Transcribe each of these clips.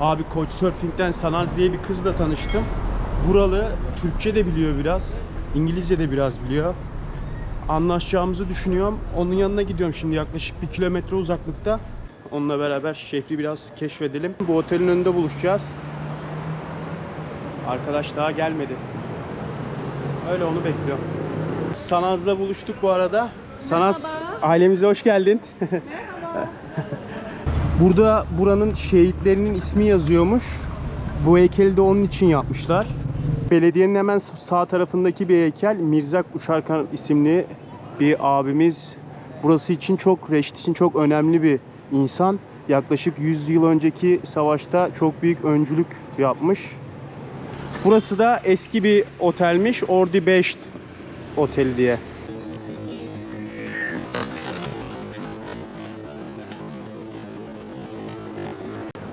Abi Couchsurfing'den Sanaz diye bir kızla tanıştım. Buralı, Türkçe de biliyor biraz. İngilizce de biraz biliyor. Anlaşacağımızı düşünüyorum. Onun yanına gidiyorum şimdi yaklaşık bir kilometre uzaklıkta. Onunla beraber şehri biraz keşfedelim. Bu otelin önünde buluşacağız. Arkadaş daha gelmedi. Öyle onu bekliyorum. Sanaz'la buluştuk bu arada. Sanaz ailemize hoş geldin. Burada buranın şehitlerinin ismi yazıyormuş. Bu heykeli de onun için yapmışlar. Belediyenin hemen sağ tarafındaki bir heykel Mirza Uşarkan isimli bir abimiz. Burası için çok, Reşit için çok önemli bir insan. Yaklaşık 100 yıl önceki savaşta çok büyük öncülük yapmış. Burası da eski bir otelmiş. Ordi 5 Oteli diye.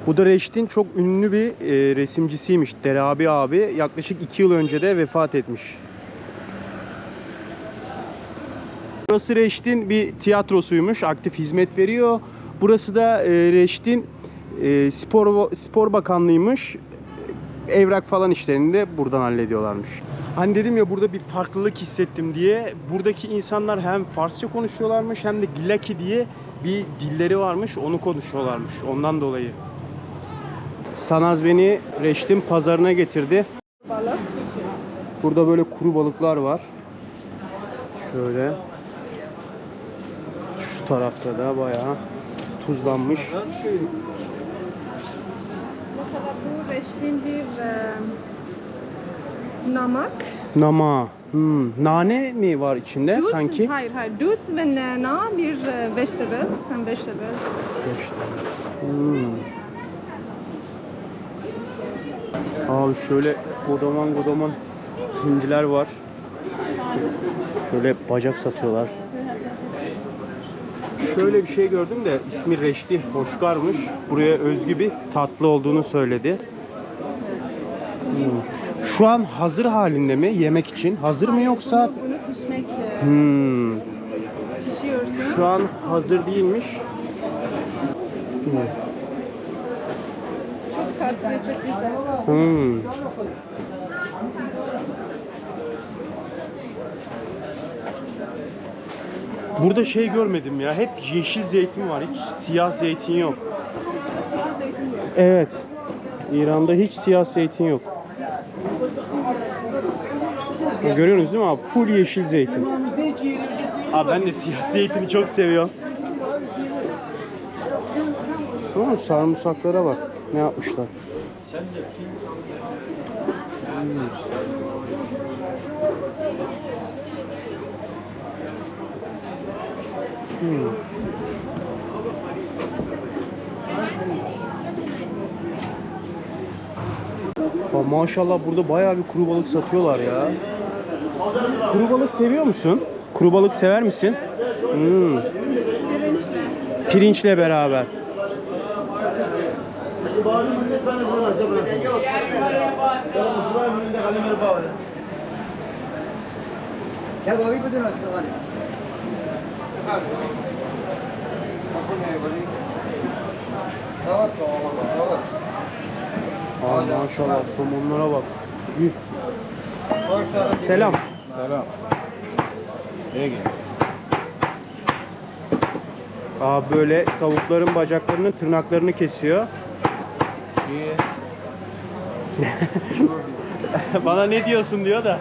Bu da Reşit'in çok ünlü bir e, resimcisiymiş. Derabi abi. Yaklaşık 2 yıl önce de vefat etmiş. Burası Reşit'in bir tiyatrosuymuş. Aktif hizmet veriyor. Burası da e, Reşit'in e, spor spor bakanlığıymış. Evrak falan işlerini de buradan hallediyorlarmış. Hani dedim ya burada bir farklılık hissettim diye. Buradaki insanlar hem Farsça konuşuyorlarmış hem de Gilaki diye bir dilleri varmış. Onu konuşuyorlarmış. Ondan dolayı. Sanaz beni Reşit'in pazarına getirdi. Burada böyle kuru balıklar var. Şöyle. Şu tarafta da bayağı tuzlanmış. Mesela bu reçin bir e, namak. Nama. Hmm. Nane mi var içinde Duz, sanki? Hayır hayır. Duz ve nana bir e, vegetables. Some vegetables. Hmm. Abi şöyle kodaman kodaman hindiler var. Şöyle bacak satıyorlar. Şöyle bir şey gördüm de ismi Reşti Hoşkar'mış. Buraya özgü bir tatlı olduğunu söyledi. Hmm. Şu an hazır halinde mi yemek için? Hazır mı yoksa? Hmm. Şu an hazır değilmiş. Hmm. Hmm. Burada şey görmedim ya. Hep yeşil zeytin var. Hiç siyah zeytin yok. Evet. İran'da hiç siyah zeytin yok. Görüyorsunuz değil mi abi? Full yeşil zeytin. Abi ben de siyah zeytini çok seviyorum. Ama sarımsaklara bak. Ne yapmışlar? Hmm. Hmm. Ya maşallah burada bayağı bir kuru balık satıyorlar ya. Kuru balık seviyor musun? Kuru balık sever misin? Hmm. Pirinçle beraber. وبارون بالنسبة لنا خلاص جبنا شوية من عندك على مربع ولا يا بابي بدون استغاني Abi maşallah somonlara bak. Yürü. Selam. Selam. İyi. Aa, böyle tavukların bacaklarının tırnaklarını kesiyor. Bana ne diyorsun diyor da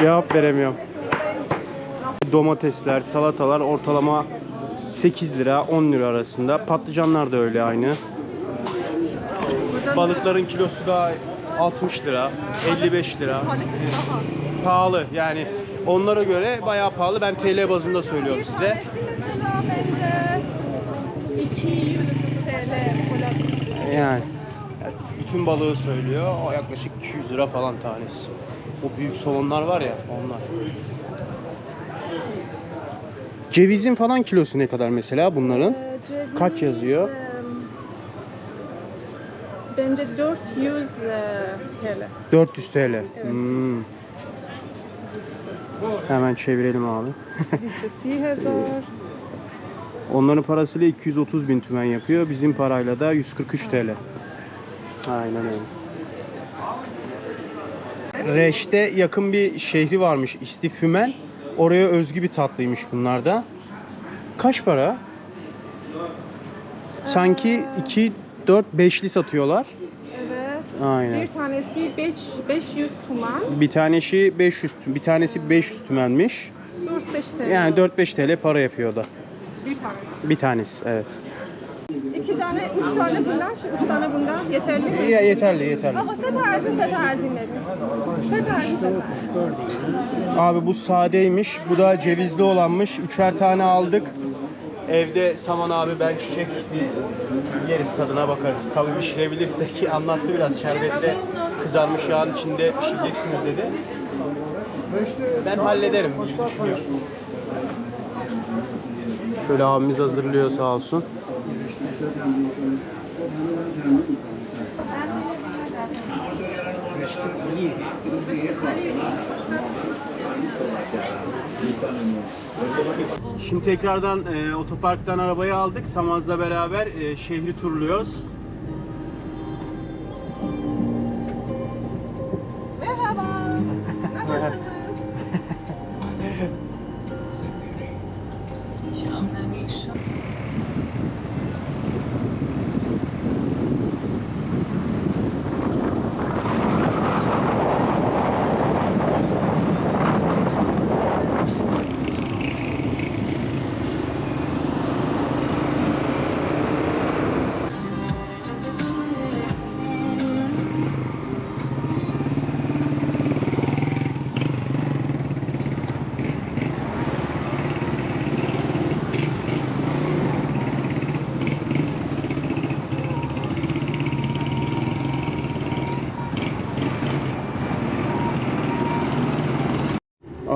cevap veremiyorum. Domatesler, salatalar ortalama 8 lira 10 lira arasında. Patlıcanlar da öyle aynı. Balıkların kilosu da 60 lira, 55 lira. Pahalı yani onlara göre bayağı pahalı. Ben TL bazında söylüyorum size. Mesela bence 200 TL falan. Yani bütün balığı söylüyor. O yaklaşık 200 lira falan tanesi. O büyük somonlar var ya onlar. Cevizin falan kilosu ne kadar mesela bunların? Ee, ceviz, Kaç yazıyor? em, Bence 400 e, TL. 400 TL. Hmm. Hemen çevirelim abi. Listesi hazır. Onların parasıyla 230 bin tümen yapıyor. Bizim parayla da 143 TL. Aynen öyle. Reş'te yakın bir şehri varmış İstifümen. Oraya özgü bir tatlıymış bunlar da. Kaç para? Sanki 2, 4, 5'li satıyorlar. Evet. Aynen. Bir tanesi 5 500 tuman. Bir tanesi 500, bir tanesi 500 tümenmiş. 4-5 TL. Yani 4-5 TL para yapıyor da. Bir tanesi. Bir tanesi evet. İki tane, üç tane bundan, şu üç tane bundan yeterli mi? Ya yeterli yeterli. Baba set tarzı set tarzı dedim. Set tarzı set. Abi bu sadeymiş. Bu da cevizli olanmış. Üçer tane aldık. Evde Saman abi ben çiçek bir yeriz tadına bakarız. Tabii pişirebilirsek anlattı biraz şerbetle kızarmış yağın içinde pişireceksiniz dedi. Ben hallederim diye düşünüyorum. Şöyle abimiz hazırlıyor sağ olsun. Şimdi tekrardan e, otoparktan arabayı aldık. Samaz'la beraber e, şehri turluyoruz. Merhaba. Nasılsınız?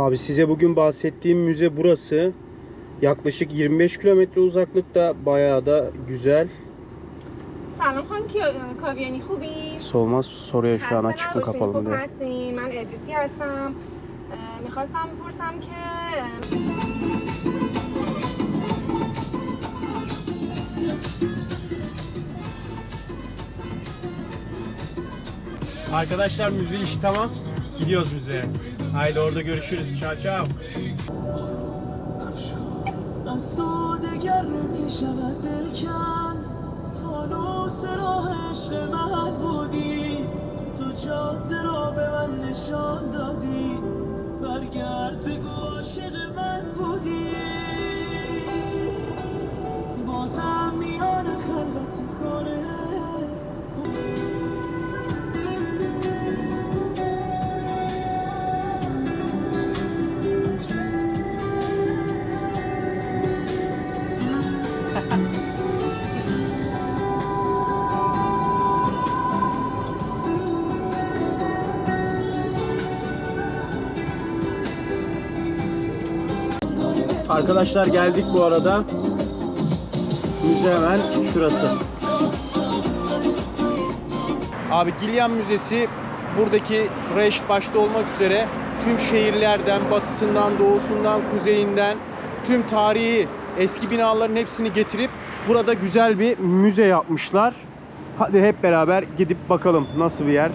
Abi size bugün bahsettiğim müze burası. Yaklaşık 25 kilometre uzaklıkta. Bayağı da güzel. سلام خانم کیا- کاویانی خوبی؟ Solmaz soruyor şu an خسته açık mı نباشین، kapalı mı خوب diye. هستین من ادریسی هستم اه، میخواستم بپرسم که اه، Arkadaşlar müze işi tamam. Gidiyoruz müzeye. Haydi orada görüşürüz. Ciao ciao. از تو دگر نمی شود دل کن فانوس راه عشق من بودی تو جاده را به من نشان دادی برگرد بگو عاشق من بودی بازم میان Arkadaşlar geldik bu arada. Müze hemen şurası. Abi Gilyan Müzesi buradaki Reşt başta olmak üzere tüm şehirlerden, batısından, doğusundan, kuzeyinden tüm tarihi eski binaların hepsini getirip burada güzel bir müze yapmışlar. Hadi hep beraber gidip bakalım nasıl bir yer.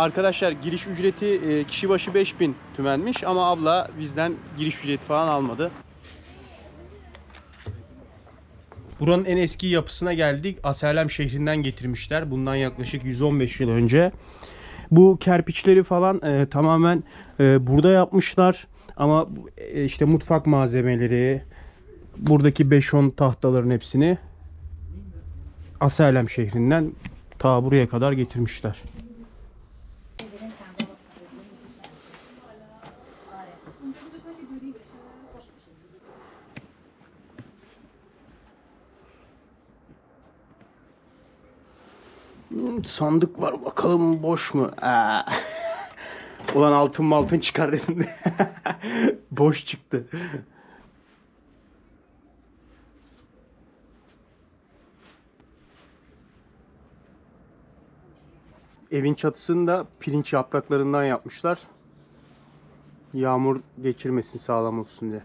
Arkadaşlar giriş ücreti e, kişi başı 5000 tümenmiş ama abla bizden giriş ücreti falan almadı. Buranın en eski yapısına geldik. Aselem şehrinden getirmişler. Bundan yaklaşık 115 yıl önce. Bu kerpiçleri falan e, tamamen e, burada yapmışlar. Ama e, işte mutfak malzemeleri, buradaki beşon tahtaların hepsini Aselem şehrinden ta buraya kadar getirmişler. Sandık var bakalım boş mu? Aa. Ulan altın maltın çıkar dedim de. boş çıktı. Evin çatısını da pirinç yapraklarından yapmışlar. Yağmur geçirmesin sağlam olsun diye.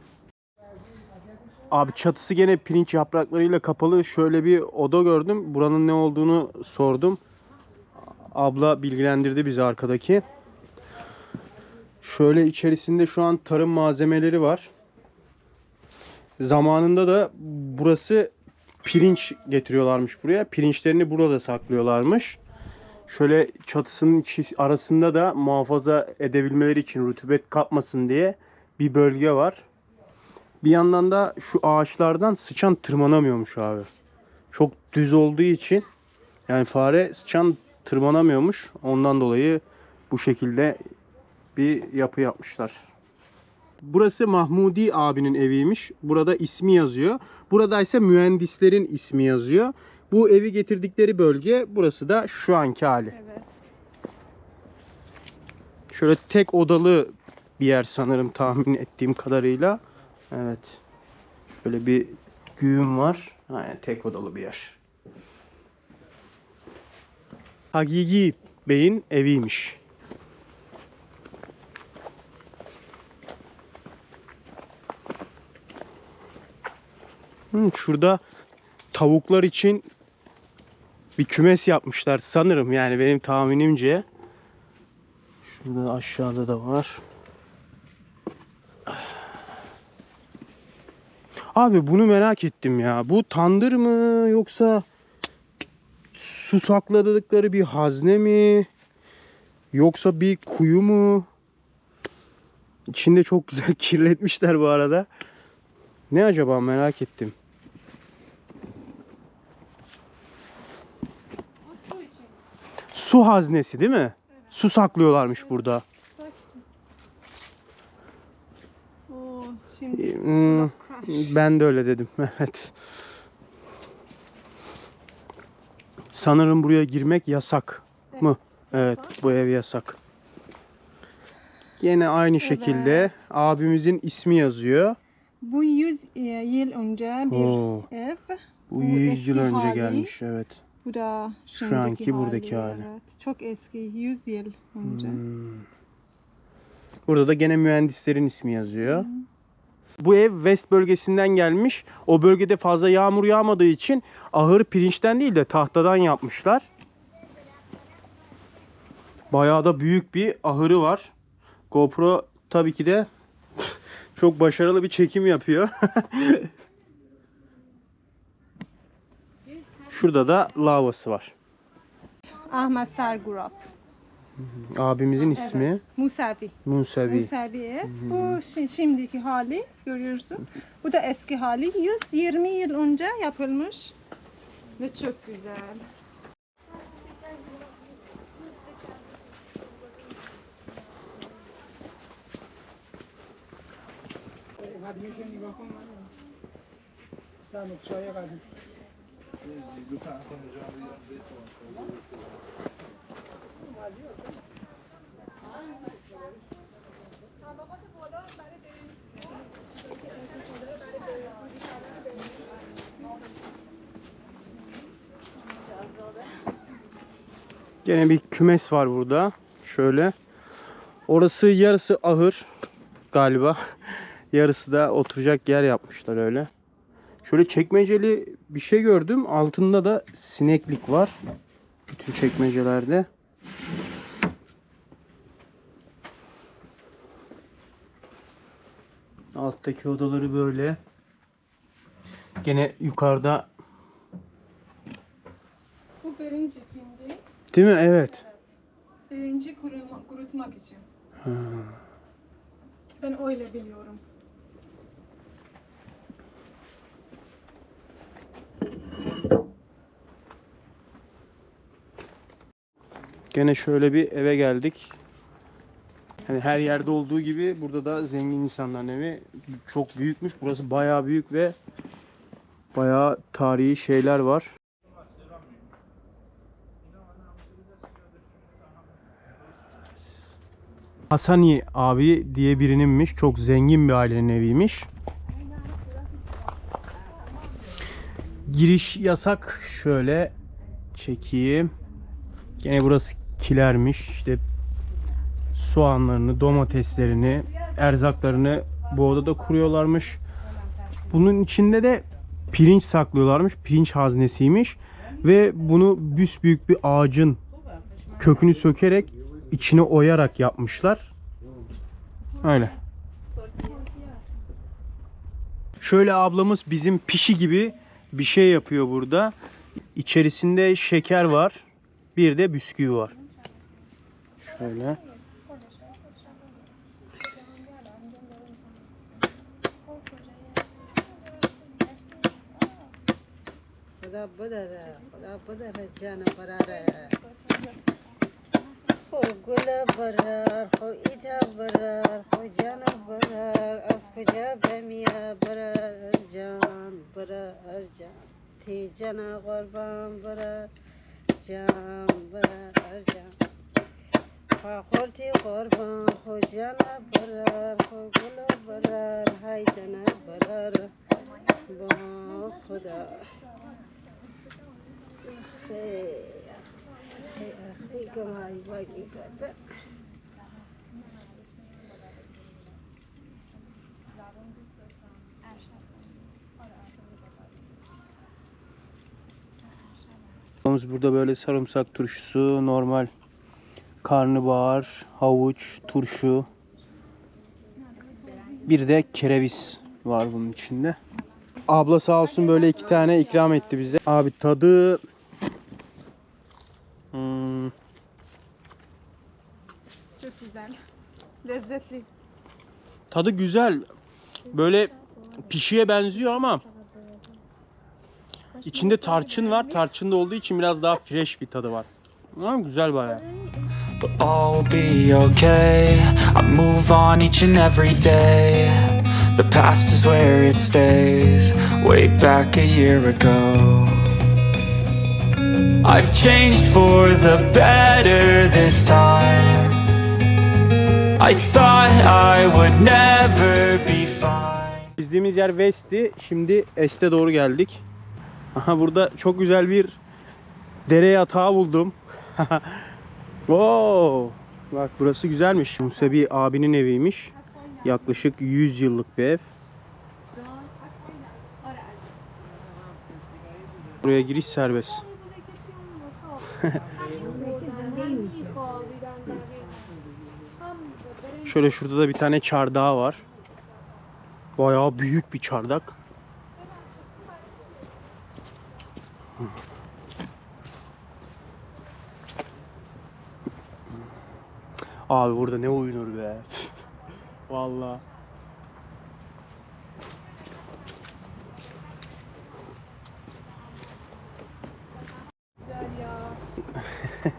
Abi çatısı gene pirinç yapraklarıyla kapalı. Şöyle bir oda gördüm. Buranın ne olduğunu sordum. Abla bilgilendirdi bizi arkadaki. Şöyle içerisinde şu an tarım malzemeleri var. Zamanında da burası pirinç getiriyorlarmış buraya. Pirinçlerini burada saklıyorlarmış. Şöyle çatısının arasında da muhafaza edebilmeleri için rutubet kapmasın diye bir bölge var. Bir yandan da şu ağaçlardan sıçan tırmanamıyormuş abi. Çok düz olduğu için yani fare sıçan tırmanamıyormuş. Ondan dolayı bu şekilde bir yapı yapmışlar. Burası Mahmudi abinin eviymiş. Burada ismi yazıyor. Burada ise mühendislerin ismi yazıyor. Bu evi getirdikleri bölge burası da şu anki hali. Evet. Şöyle tek odalı bir yer sanırım tahmin ettiğim kadarıyla. Evet. Şöyle bir güğüm var. Aynen tek odalı bir yer. Hagigi Bey'in eviymiş. Hmm, şurada tavuklar için bir kümes yapmışlar sanırım yani benim tahminimce. Şurada aşağıda da var. Abi bunu merak ettim ya. Bu tandır mı yoksa su sakladıkları bir hazne mi? Yoksa bir kuyu mu? İçinde çok güzel kirletmişler bu arada. Ne acaba merak ettim. Su haznesi değil mi? Su saklıyorlarmış burada. Oo, şimdi Hmm. Ben de öyle dedim. Evet. Sanırım buraya girmek yasak mı? Evet, bu ev yasak. Yine aynı şekilde abimizin ismi yazıyor. Bu 100 e, yıl önce bir Oo, ev. bu bu 100 yıl önce hali. gelmiş. Evet. Bu da Şu anki buradaki hali. Evet. Çok eski 100 yıl önce. Hmm. Burada da gene mühendislerin ismi yazıyor. Bu ev West bölgesinden gelmiş. O bölgede fazla yağmur yağmadığı için ahır pirinçten değil de tahtadan yapmışlar. Bayağı da büyük bir ahırı var. GoPro tabii ki de çok başarılı bir çekim yapıyor. Şurada da lavası var. Ahmet Sergurap. Abimizin ismi Musavi. Musavi. Musavi ev. Bu şi- şimdiki hali görüyorsun. Bu da eski hali. 120 yıl önce yapılmış. Ve çok güzel. Gene bir kümes var burada. Şöyle. Orası yarısı ahır galiba. Yarısı da oturacak yer yapmışlar öyle. Şöyle çekmeceli bir şey gördüm. Altında da sineklik var. Bütün çekmecelerde. Alttaki odaları böyle. Gene yukarıda Bu birinci ikinci. Değil mi? Evet. Birinci kurutmak için. Ben öyle biliyorum. Gene şöyle bir eve geldik. Hani her yerde olduğu gibi burada da zengin insanların evi çok büyükmüş. Burası bayağı büyük ve bayağı tarihi şeyler var. Hasani abi diye birininmiş. Çok zengin bir ailenin eviymiş. Giriş yasak. Şöyle çekeyim. Gene burası kilermiş. İşte soğanlarını, domateslerini, erzaklarını bu odada kuruyorlarmış. Bunun içinde de pirinç saklıyorlarmış. Pirinç haznesiymiş. Ve bunu büyük bir ağacın kökünü sökerek içine oyarak yapmışlar. Öyle. Şöyle ablamız bizim pişi gibi bir şey yapıyor burada. İçerisinde şeker var. Bir de bisküvi var. Şöyle. خدا بدره خدا بدره جان براره خو گل برار خو ایتا برار خو جان برار از کجا بمیا برار جان برار جان تی جان قربان برار جان برار جان خورتی قربان خو جان برار خو گل برار های جان برار با خدا خیلی کمایی باقی کرده Ablamız burada böyle sarımsak turşusu, normal karnabahar, havuç, turşu. Bir de kereviz var bunun içinde. Abla sağ olsun böyle iki tane ikram etti bize. Abi tadı Hmm, Çok güzel. Lezzetli. tadı güzel. Böyle pişiye benziyor ama içinde tarçın var. Tarçın da olduğu için biraz daha fresh bir tadı var. Ama güzel bayağı. But all be okay. I move on each and every day. The past is where it stays. Way back a year ago. I've changed for the better this time. I thought I would never be fine. Gezdiğimiz yer West'ti. Şimdi Est'e doğru geldik. Aha burada çok güzel bir dere yatağı buldum. wow! Bak burası güzelmiş. Musebi abinin eviymiş. Yaklaşık 100 yıllık bir ev. Buraya giriş serbest. Şöyle şurada da bir tane çardağı var. Bayağı büyük bir çardak. Abi burada ne uyunur be. Ya.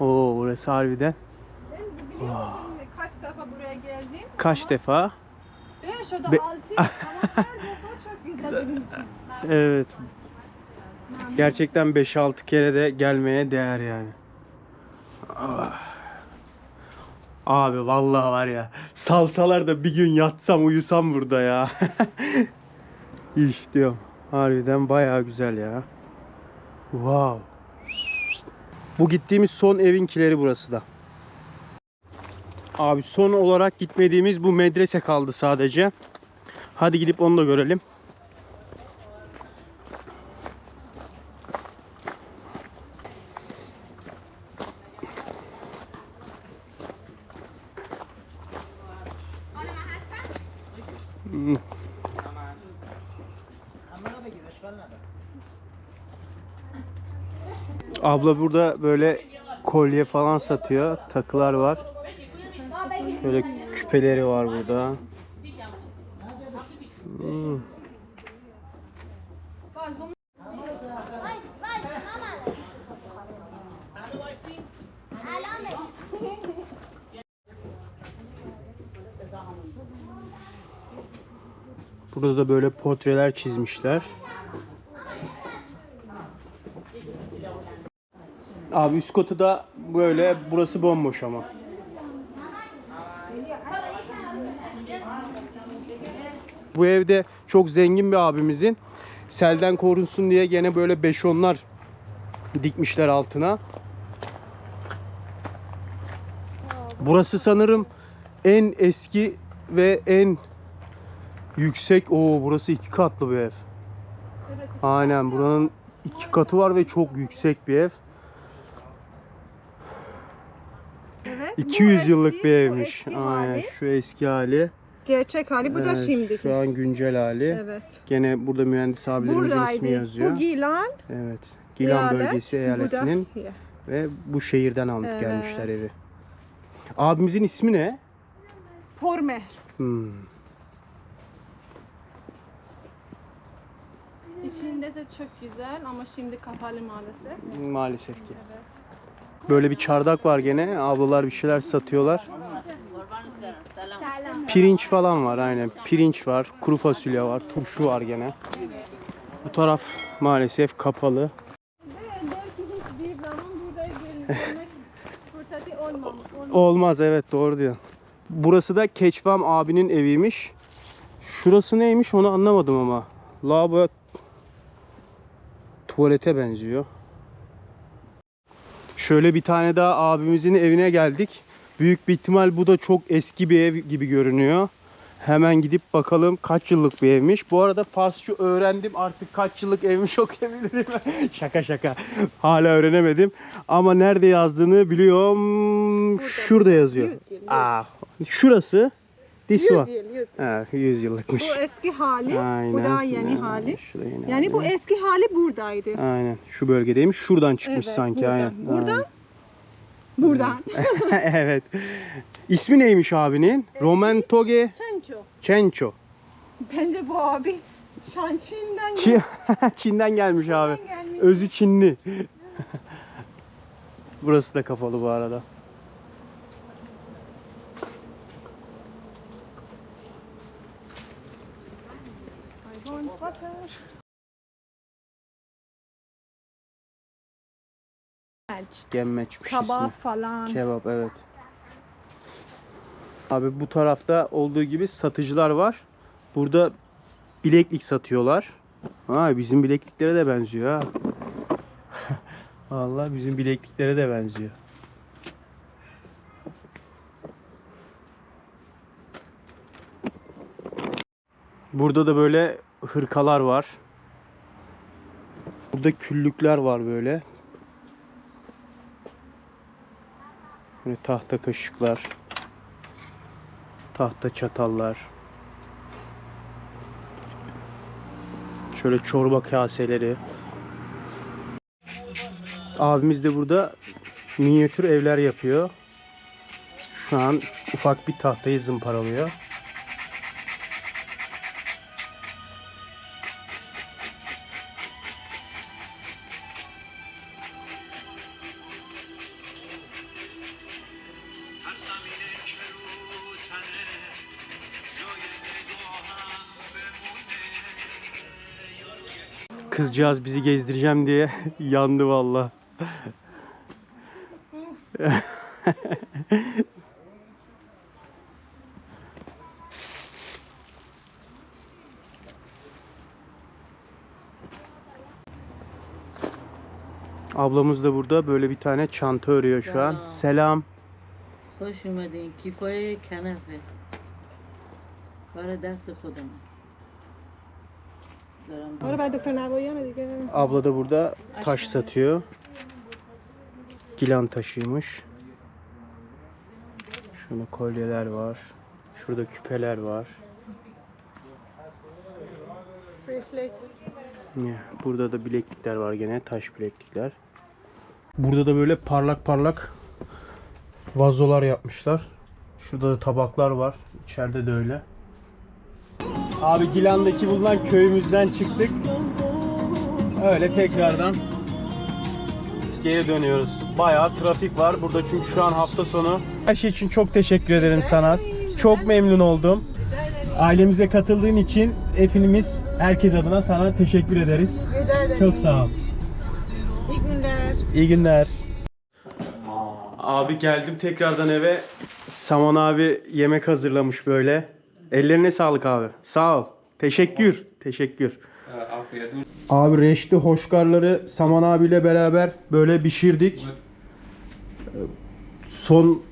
Oo burası harbiden. Musun kaç defa buraya geldim? Kaç defa? Beş ya da Be- altı ama her defa çok güzel benim için. Evet. Gerçekten 5-6 kere de gelmeye değer yani. Ah. Abi vallahi var ya. Salsalar da bir gün yatsam uyusam burada ya. İş diyorum. Harbiden bayağı güzel ya. Wow. Bu gittiğimiz son evinkileri burası da. Abi son olarak gitmediğimiz bu medrese kaldı sadece. Hadi gidip onu da görelim. Abla burada böyle kolye falan satıyor. Takılar var. Şöyle küpeleri var burada. Burada da böyle portreler çizmişler. Abi üst katı da böyle burası bomboş ama. Bu evde çok zengin bir abimizin selden korunsun diye gene böyle beşonlar dikmişler altına. Burası sanırım en eski ve en yüksek. Oo burası iki katlı bir ev. Aynen buranın iki katı var ve çok yüksek bir ev. Evet. bu 200 yıllık bir bu evmiş. eski Aynen hali. şu eski hali. Gerçek hali bu da Evet, şimdiki. Şu an güncel hali. Evet. Gene burada mühendis abilerimizin ismi Buradaydı. yazıyor. Bu Gilan. Evet. Gilan eyalet, bölgesi bu da- eyaletinin ve bu şehirden aldık Evet. gelmişler evi. Abimizin ismi ne? Pormer. Hmm. İçinde de çok güzel ama şimdi kapalı maalesef. Maalesef ki. Böyle bir çardak var gene. Ablalar bir şeyler satıyorlar. Pirinç falan var aynen. Pirinç var, kuru fasulye var, turşu var gene. Bu taraf maalesef kapalı. Olmaz evet doğru diyor. Burası da Keçvam abinin eviymiş. Şurası neymiş onu anlamadım ama. Lavabo tuvalete benziyor. Şöyle bir tane daha abimizin evine geldik. Büyük bir ihtimal bu da çok eski bir ev gibi görünüyor. Hemen gidip bakalım kaç yıllık bir evmiş. Bu arada Farsça öğrendim artık kaç yıllık evmiş okuyabilirim. şaka şaka. Hala öğrenemedim. Ama nerede yazdığını biliyorum. Şurada yazıyor. Aa, şurası. This 100 one. yıl, 100 yıl. Ha, 100 yıllıkmış. Bu eski hali, Aynen. bu da yeni Aynen. hali. Yeni Yani bu hali. eski hali buradaydı. Aynen. Şu bölgedeymiş. Şuradan çıkmış Evet, sanki. buradan. Aynen. Buradan? Buradan. Aynen. evet. İsmi neymiş abinin? Roman Toge Çenço. Chencho. Bence bu abi Şançin'den Çin, Çin'den gelmiş abi. gelmiş. Özü Çinli. Burası da kapalı bu arada. Gemmeçmiş Kabak ismi. falan. Kebap evet. Abi bu tarafta olduğu gibi satıcılar var. Burada bileklik satıyorlar. Ha bizim bilekliklere de benziyor ha. Vallahi bizim bilekliklere de benziyor. Burada da böyle hırkalar var. Burada küllükler var böyle. Böyle tahta kaşıklar. Tahta çatallar. Şöyle çorba kaseleri. Abimiz de burada minyatür evler yapıyor. Şu an ufak bir tahtayı zımparalıyor. Kızcağız bizi gezdireceğim diye yandı valla. Ablamız da burada böyle bir tane çanta örüyor şu an. Selam. Selam. خوش اومدین کیفای کنفه کار دست خودم دارم Orada ben doktor Nagoya'na دیگه. Abla da burada taş satıyor. Gilan taşıymış. Şurada kolyeler var. Şurada küpeler var. Bracelet. Ya, Burada da bileklikler var gene. Taş bileklikler. Burada da böyle parlak parlak vazolar yapmışlar. Şurada da tabaklar var. İçeride de öyle. Abi Gilan'daki bulunan köyümüzden çıktık. Öyle tekrardan geri dönüyoruz. Bayağı trafik var burada çünkü şu an hafta sonu. Her şey için çok teşekkür ederim sana. Çok memnun oldum. Ailemize katıldığın için hepimiz herkes adına sana teşekkür ederiz. Rica ederim. Çok sağ ol. İyi günler. İyi günler. Abi geldim tekrardan eve. Saman abi yemek hazırlamış böyle. Ellerine sağlık abi. Sağ ol. Teşekkür. Teşekkür. Abi reşti hoşgarları Saman abiyle beraber böyle pişirdik. Son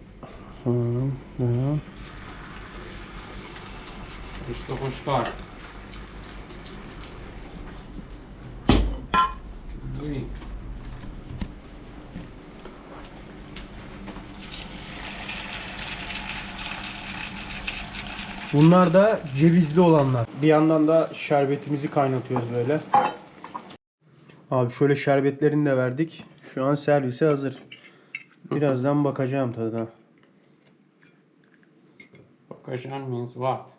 İşte hoşlar. Bunlar da cevizli olanlar. Bir yandan da şerbetimizi kaynatıyoruz böyle. Abi şöyle şerbetlerini de verdik. Şu an servise hazır. Birazdan bakacağım tadına. Bakacağım means what?